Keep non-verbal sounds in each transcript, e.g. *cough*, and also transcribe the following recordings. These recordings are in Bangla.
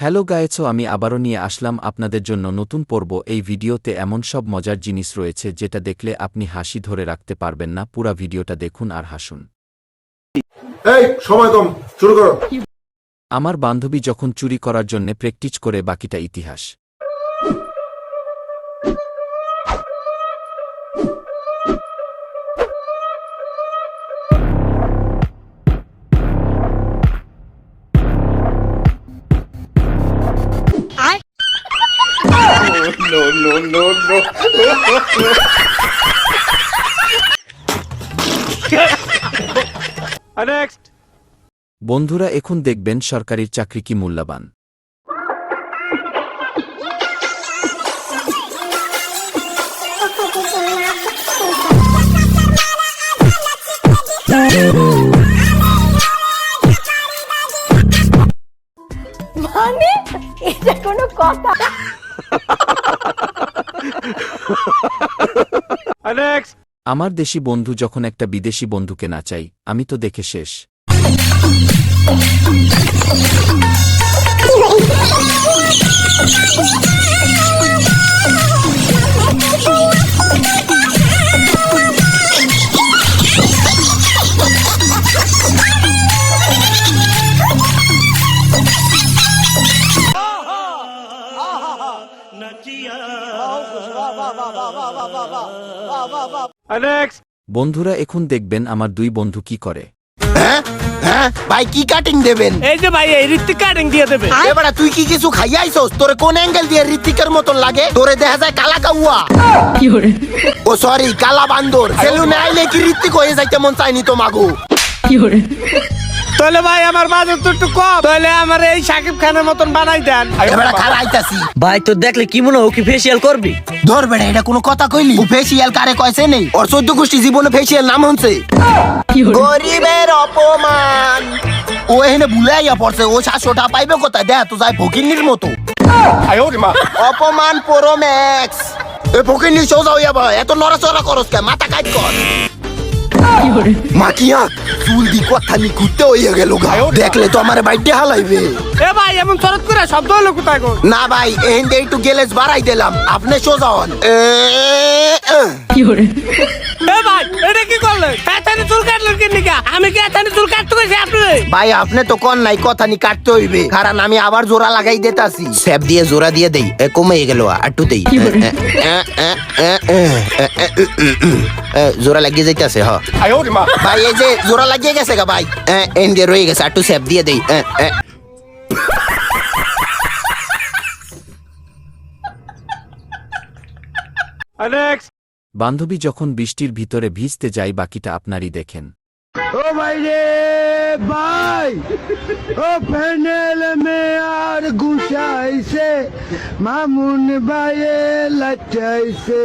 হ্যালো গায়েছো আমি আবারও নিয়ে আসলাম আপনাদের জন্য নতুন পর্ব। এই ভিডিওতে এমন সব মজার জিনিস রয়েছে যেটা দেখলে আপনি হাসি ধরে রাখতে পারবেন না। পুরা ভিডিওটা দেখুন আর হাসুন। এই সময় কম শুরু করো। আমার বান্ধবী যখন চুরি করার জন্য প্র্যাকটিস করে বাকিটা ইতিহাস। বন্ধুরা এখন দেখবেন সরকারির চাকরি কি মূল্যবান। মানে? এটা কোনো কথা? *laughs* আমার দেশি বন্ধু যখন একটা বিদেশি বন্ধুকে না চাই আমি তো দেখে শেষ। *laughs* বন্ধুরা এখন দেখবেন আমার দুই বন্ধু কি করে। হ্যাঁ? হ্যাঁ? ভাই কি কাটিং দেবেন? এই যে ভাই এই ঋত্বিক কাটিং দিয়ে দেবে। এবারে তুই কি কিছু খাইয়াইছস তোরে কোন অ্যাঙ্গেল দিয়ে ঋত্বিকের মতন লাগে? তোরে দেখা যায় কালা কাউয়া। ও সরি কালা বান্দর। সেলুনে আইলে কি ঋত্বিক হয়ে যাইতে মন চাইনি তো মাগু তাহলে ভাই আমার বাজেট তো একটু কম। তাহলে আমার এই সাকিব খানের মতন বানাই দেন। এবারে খারাইতাছি ভাই তো দেখলে কি মনে হয় ও কি ফেসিয়াল করবি? ধর বেড়া এটা কোনো কথা কইলি? ও ফেসিয়াল কারে কইছে নেই? ওর চোদ্দ গোষ্ঠী জীবনে ফেসিয়াল নাম হচ্ছে গরিবের অপমান। ও এখানে ভুলাইয়া পড়ছে ও সাতশোটা পাইবে কোথায়? দেখ তো যাই ফকিন্নির মতো। অপমান প্রো ম্যাক্স এ ফকিন্নি সোজা হইয়া ভাই এত নড়াচড়া করস কে মাথা কাট কর। মাকিয়া চুল দি কথা নি ঘুরতে হইয়া গেল গা দেখলে তো আমার বাইটে হালাইবে এ ভাই এমন চরত করে শব্দ হলো কোথায় গো না ভাই এহেন দিয়ে একটু গেলেজ বাড়াই দিলাম আপনি সোজা হন এ, এ। এ ভাই এটা কি করলে এখানে চুল কাটলেন কি নিকা আমি কি এখানে চুল কাটতে গেছি আপনি ভাই আপনি তো কন নাই কথা নি কাটতে হইবে কারণ আমি আবার জোড়া লাগাই দিতাছি স্যাপ দিয়ে জোড়া দিয়ে দেই এ, কমে গেল আটটু দেই জোড়া লাগিয়ে যাইতাছে হ। ভাই এই যে জোড়া লাগিয়ে গেছে গা ভাই। এন দিয়ে রয়ে গেছে আটটু স্যাপ দিয়ে দেই। বান্ধবী যখন বৃষ্টির ভিতরে ভিজতে যায় বাকিটা আপনারই দেখেন। ও ভাই রে ভাই! ও প্যানেল মে আর গুছাইছে মামুন ভাইয়ে লাচাইছে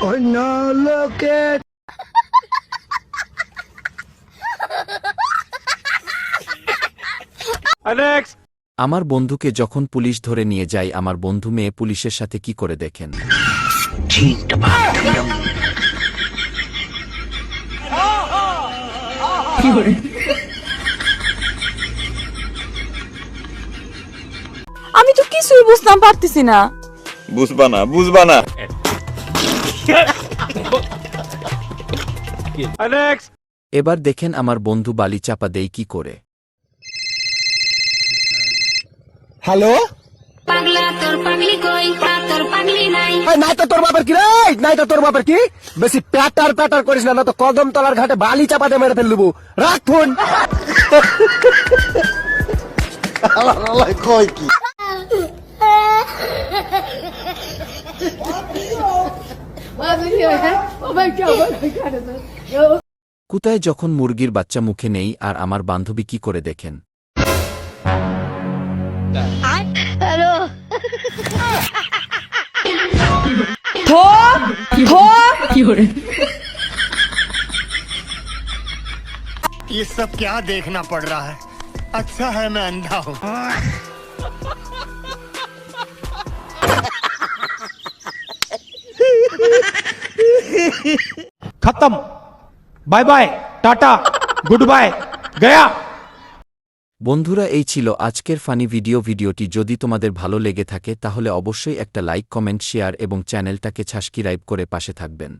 অন্য লোকে আমার বন্ধুকে যখন পুলিশ ধরে নিয়ে যায় আমার বন্ধু মেয়ে পুলিশের সাথে কি করে দেখেন? আমি তো কিছুই বুঝতাম পারতেছি না। বুঝবা না বুঝবা না। এবার দেখেন আমার বন্ধু বালি চাপা দেই কি করে। হ্যালো পাগলা তোর পাগলি কই? তা তোর পাগলি নাই। নাই তো তোর বাপের কি রে? নাই তো তোর বাপের কি? বেশি প্যাটার প্যাটার করিস না না তো কদম তলার ঘাটে বালি চাপাতে মেরে ফেলব। রাখ ফোন *laughs* কুতায় যখন মুরগির বাচ্চা মুখে নেই আর আমার বান্ধবী কি করে দেখেন ये सब क्या देखना पड़ रहा है अच्छा है मैं अंधा हूँ খতম bye bye tata good bye Gaya বন্ধুরা, এই ছিল আজকের ফানি ভিডিও। ভিডিওটি যদি তোমাদের ভালো লেগে থাকে, তাহলে অবশ্যই একটা লাইক, কমেন্ট, শেয়ার এবং চ্যানেলটাকে ছাসকিরাইব করে পাশে থাকবেন।